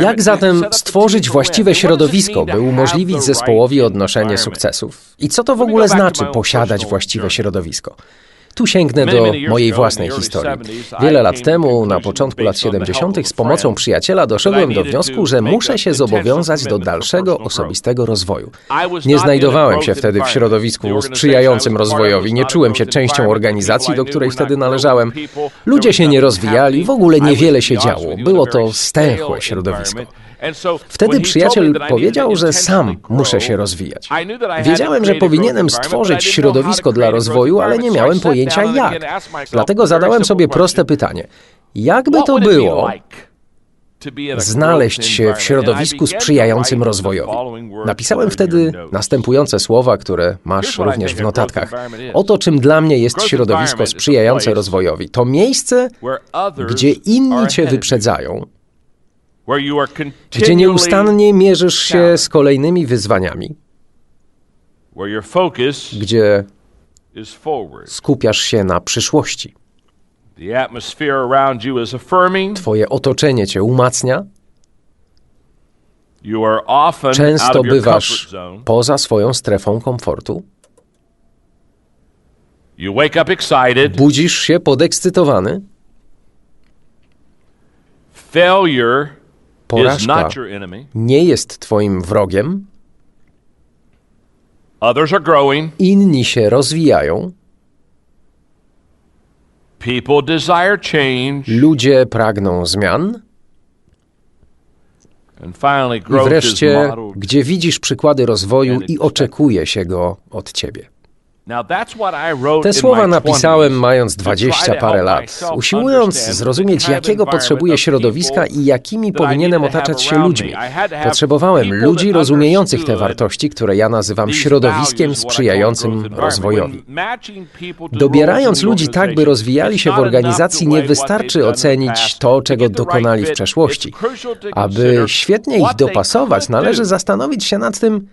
Jak zatem stworzyć właściwe środowisko, by umożliwić zespołowi odnoszenie sukcesów? I co to w ogóle znaczy posiadać właściwe środowisko? Tu sięgnę do mojej własnej historii. Wiele lat temu, na początku lat 70., z pomocą przyjaciela doszedłem do wniosku, że muszę się zobowiązać do dalszego osobistego rozwoju. Nie znajdowałem się wtedy w środowisku sprzyjającym rozwojowi, nie czułem się częścią organizacji, do której wtedy należałem. Ludzie się nie rozwijali, w ogóle niewiele się działo. Było to stęchłe środowisko. Wtedy przyjaciel powiedział, że sam muszę się rozwijać. Wiedziałem, że powinienem stworzyć środowisko dla rozwoju, ale nie miałem pojęcia jak. Dlatego zadałem sobie proste pytanie: jakby to było znaleźć się w środowisku sprzyjającym rozwojowi? Napisałem wtedy następujące słowa, które masz również w notatkach. Oto czym dla mnie jest środowisko sprzyjające rozwojowi. To miejsce, gdzie inni cię wyprzedzają, gdzie nieustannie mierzysz się z kolejnymi wyzwaniami, gdzie skupiasz się na przyszłości. Twoje otoczenie cię umacnia. Często bywasz poza swoją strefą komfortu. Budzisz się podekscytowany. Porażka nie jest twoim wrogiem. Inni się rozwijają. Ludzie pragną zmian. I wreszcie, gdzie widzisz przykłady rozwoju i oczekuje się go od ciebie. Te słowa napisałem mając dwadzieścia parę lat, usiłując zrozumieć, jakiego potrzebuję środowiska i jakimi powinienem otaczać się ludźmi. Potrzebowałem ludzi rozumiejących te wartości, które ja nazywam środowiskiem sprzyjającym rozwojowi. Dobierając ludzi tak, by rozwijali się w organizacji, nie wystarczy ocenić to, czego dokonali w przeszłości. Aby świetnie ich dopasować, należy zastanowić się nad tym,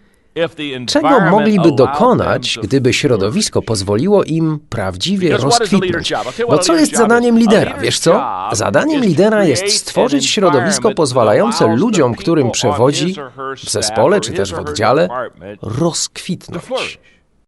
Czego mogliby dokonać, gdyby środowisko pozwoliło im prawdziwie rozkwitnąć? Bo co jest zadaniem lidera? Wiesz co? Zadaniem lidera jest stworzyć środowisko pozwalające ludziom, którym przewodzi, w zespole czy też w oddziale, rozkwitnąć.